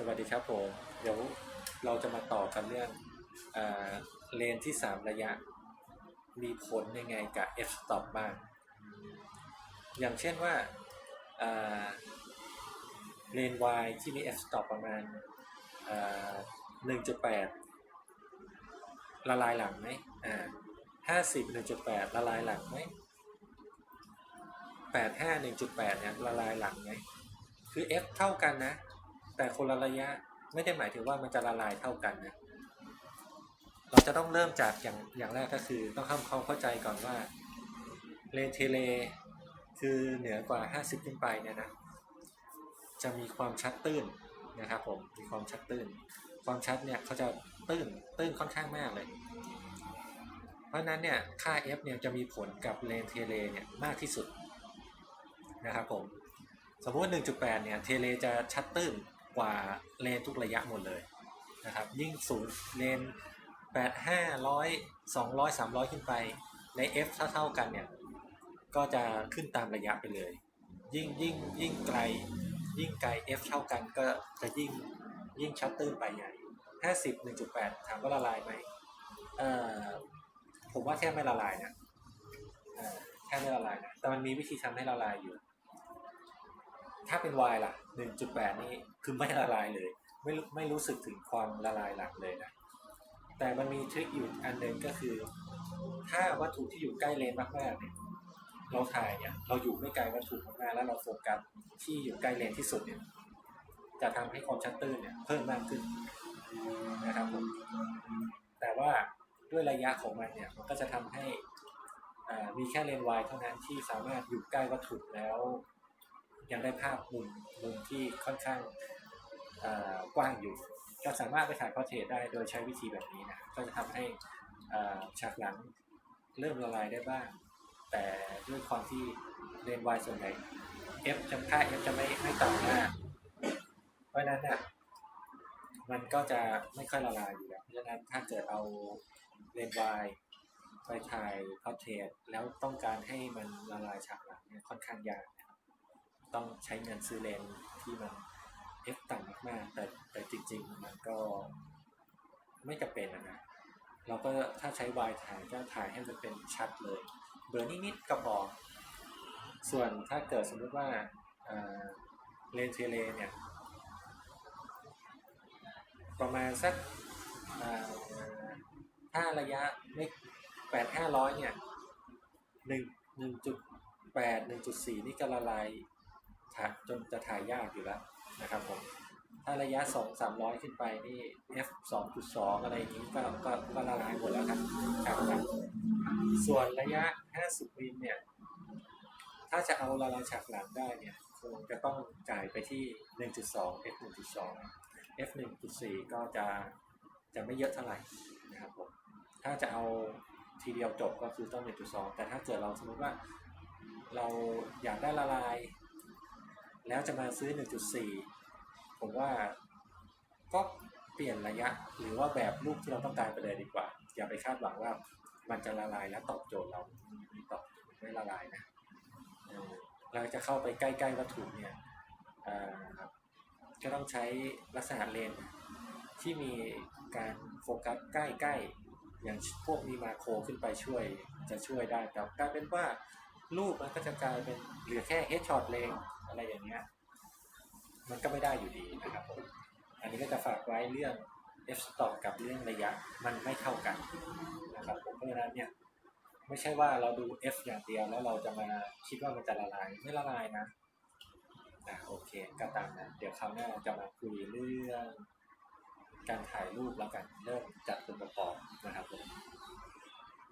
สวัสดีครับผม เดี๋ยวเราจะมาต่อกันเรื่องอเลนที่ 3 ระยะ มีผลยังไงกับ f stop บ้าง อย่างเช่นว่าเลน y ที่มี f stop ประมาณอ่า1.8 ละลายหลังไหมอ่า50 1.8 ละลายหลังไหม85 1.8เนี่ยละลายหลังไหมคือ f เท่ากันนะ แต่คนละระยะไม่ได้หมายถึงว่ามันจะละลายเท่ากันนะเราจะต้องเริ่มจากอย่างอย่างแรกก็คือ ต้องทำความเข้าใจก่อนว่าเลนเทเลคือเหนือกว่า 50 ขึ้นไปเนี่ยนะจะมีความชัดตื้นนะครับผมมีความชัดตื้น ความชัดเนี่ยเขาจะตื้นตื้นค่อนข้างมากเลย เพราะนั้นเนี่ยค่า f เนี่ยจะมีผลกับเลนเทเลเนี่ยมากที่สุดนะครับผมสมมติว่า1.8 เนี่ยเทเลจะชัดตื้น กว่าเลนทุกระยะหมดเลยนะครับ ยิ่งสูงเลน85 100 200 300ขึ้นไปใน F เท่าเท่ากันเนี่ย ก็จะขึ้นตามระยะไปเลย ยิ่งยิ่งยิ่งไกล ยิ่งไกล F เท่ากันก็จะยิ่งยิ่งชัดตื้นไปใหญ่50 1.8ถามว่าละลายไหมเอ่อผมว่าแทบไม่ละลายนะเอ่อแทบไม่ละลายนะแต่มันมีวิธีทำให้ละลายอยู่ ถ้าเป็น Y ล่ะ 1.8 นี่คือไม่ละลายเลย ไม่รู้ไม่รู้สึกถึงความละลายหลังเลยนะ แต่มันมีทริคอยู่อันหนึ่งก็คือ ถ้าวัตถุที่อยู่ใกล้เลนมากๆเนี่ยเราถ่ายเนี่ยเราอยู่ไม่ไกลวัตถุมากๆแล้วเราโฟกัสที่อยู่ใกล้เลนที่สุดเนี่ยจะทำให้ความชัดตื้นเนี่ยเพิ่มมากขึ้นนะครับผมแต่ว่าด้วยระยะของมันเนี่ยมันก็จะทำให้อ่ามีแค่เลน Y เท่านั้นที่สามารถอยู่ใกล้วัตถุแล้ว ยังได้ภาพมุมมุมที่ค่อนข้างกว้างอยู่ ก็สามารถไปถ่ายพอร์เทรตได้โดยใช้วิธีแบบนี้นะก็จะทำให้ฉากหลังเริ่มละลายได้บ้าง แต่ด้วยความที่เลนส์วายส่วนใหญ่ F จะค่า F จะไม่ไม่ต่ำมากเพราะนั้นเนี่ยมันก็จะไม่ค่อยละลายอยู่แล้วเพราะฉะนั้นถ้าเกิดเอาเลนส์วายไปถ่ายพอร์เทรตแล้วต้องการให้มันละลายฉากหลังเนี่ยค่อนข้างยาก ต้องใช้เงินซื้อเลนที่มัน F ต่ำมากๆแต่แต่จริง ๆ มันก็ไม่จำเป็นอะนะ เราก็ถ้าใช้ Y ถ่ายก็ถ่ายให้มันเป็นชัดเลย เบอร์นิดๆก็พอส่วนถ้าเกิดสมมติว่าเลนเทเลเนี่ย ประมาณสักอ่าถ้าระยะไม่แปดห้าร้อยเนี่ยหนึ่งหนึ่งจุดแปดหนึ่งจุดสี่นี่ก็ละลาย จนจะถ่ายยากอยู่แล้วนะครับผมถ้าระยะสองสามร้อยขึ้นไปนี่ f สองจุดสองอะไรอย่างนี้ก็ก็ก็ละลายหมดแล้วครับครับครับส่วนระยะห้าสิบมิลเนี่ย ถ้าจะเอาละลายฉากหลังได้เนี่ยคงจะต้องจ่ายไปที่หนึ่งจุดสอง f หนึ่งจุดสอง f หนึ่งจุดสี่ก็จะจะไม่เยอะเท่าไหร่นะครับผมถ้าจะเอาทีเดียวจบก็คือต้อง 1.2 แต่ถ้าเกิดเราสมมติว่าเราอยากได้ละลาย แล้วจะมาซื้อ 1.4 ผมว่าก็เปลี่ยนระยะหรือว่าแบบรูปที่เราต้องการไปเลยดีกว่า อย่าไปคาดหวังว่ามันจะละลายและตอบโจทย์เราตอบไม่ละลายนะเราจะเข้าไปใกล้ๆวัตถุเนี่ยก็ต้องใช้ลักษณะเลนที่มีการโฟกัสใกล้ๆ อย่างพวกมีมาโครขึ้นไปช่วยจะช่วยได้แต่กลายเป็นว่ารูปมันก็จะกลายเป็นเหลือแค่เฮดช็อตเลง อะไรอย่างเงี้ย มันก็ไม่ได้อยู่ดีนะครับผม อันนี้ก็จะฝากไว้เรื่อง f stop กับเรื่องระยะมันไม่เท่ากันนะครับผมเพราะฉะนั้นเนี่ยไม่ใช่ว่าเราดู f อย่างเดียวแล้วเราจะมาคิดว่ามันจะละลายไม่ละลายนะอะโอเคก็ตามนั้นเดี๋ยวคราวหน้าจะมาคุยเรื่อง การถ่ายรูปแล้วกันเริ่มจัดองค์ประกอบนะครับผม